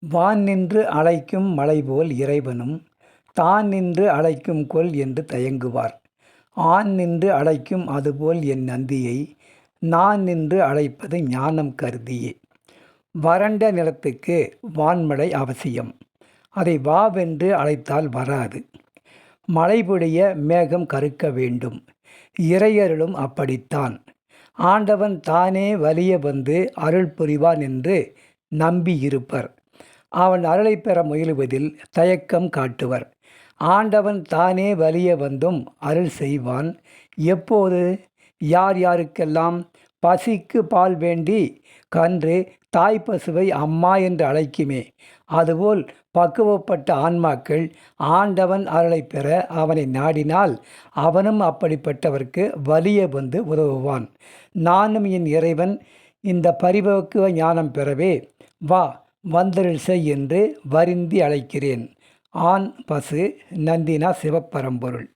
வான் நின்று அழைக்கும் மலைபோல் இறைவனும் தான் நின்று அழைக்கும் கொல் என்று தயங்குவார். ஆண் நின்று அழைக்கும் அதுபோல் என் நந்தியை நான் நின்று அழைப்பது ஞானம் கருதியே. வறண்ட நிலத்துக்கு வான்மழை அவசியம். அதை வாவென்று அழைத்தால் வராது. மழைபுடைய மேகம் கருக்க வேண்டும். இறையருளும் அப்படித்தான். ஆண்டவன் தானே வலிய வந்து அருள் புரிவான் என்று நம்பியிருப்பர். அவன் அருளை பெற முயலுவதில் தயக்கம் காட்டுவர். ஆண்டவன் தானே வலிய வந்தும் அருள் செய்வான். எப்போது? யார் யாருக்கெல்லாம் பசிக்கு பால் வேண்டி கன்று தாய் பசுவை அம்மா என்று அழைக்குமே அதுபோல் பக்குவப்பட்ட ஆன்மாக்கள் ஆண்டவன் அருளை பெற அவனை நாடினால் அவனும் அப்படிப்பட்டவர்க்கு வலிய வந்து உதவுவான். நானும் என் இறைவன் இந்த பரிபக்குவ ஞானம் பெறவே. வா வந்தருள் செய் என்று வருந்தி அழைக்கிறேன். ஆண் பசு நந்தினா சிவப்பரம்பொருள்.